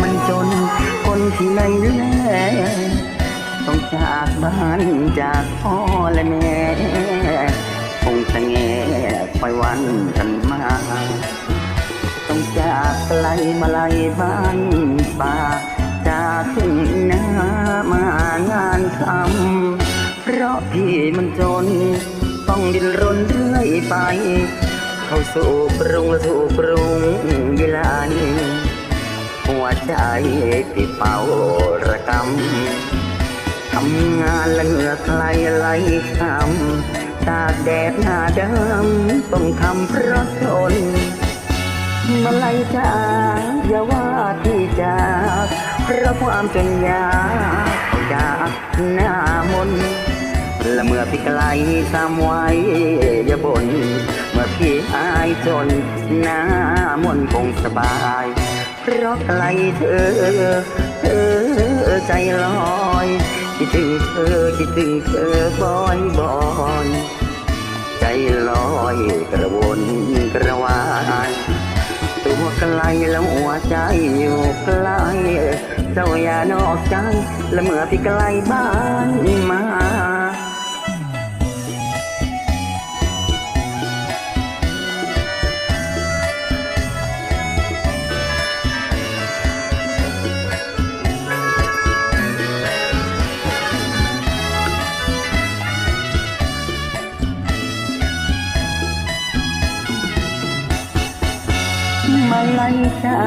มันจน คนที่ไหนแลต้องจากบ้านจากพ่อและแม่คงจะแงคอยวันกันมา ต้องจากไกลมาไลบ้านป่าจากทุ่งนามางานทำเพราะพี่มันจน ต้องดิ้นรนเรื่อยไป เข้าสู่กรุงสู่กรุงเวลานี้ ใจติดเป่าระกำทำงานละเหงื่อใครไหลคำตากแดดหน้าดำต้องทำเพราะทนมาไลยจ้าอย่าว่าที่จากเพราะความจนยาเอาจากหน้ามนและเมื่อพี่ไกลตามไว้อย่าบน่นเมื่อพี่อายจนหน้ามนคงสบาย เพราะไกลเธอเธอใจลอยคิดถึงเธอคิดถึงเธอบ่อยบ่อยใจลอยกระวนกระวายตัวไกลแล้วหัวใจอยู่ไกลเจ้าอย่านอกใจและเมื่อพี่ไกลบ้าน มามาไล่จ้า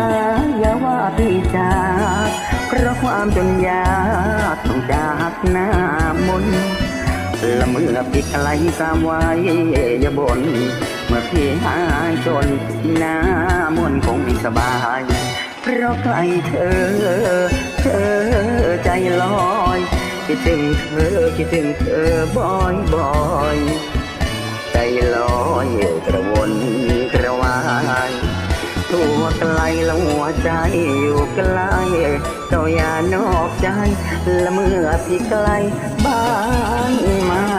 อย่าว่าพี่จ้าเพราะความจนยากต้องจากหน้ามนละเมื่อพี่ไกลตามไว้อย่าบน่นเมื่อพี่หายจนหน้ามนต์คงสบาย เพราะใกล้เธอ เธอใจลอย คิดถึงเธอคิดถึงเธอบ่อยบ่อย ตัวไกลแล้วหัวใจอยู่ไกลเจ้าอย่านอกใจ และเมื่อพี่ไกลบ้านมา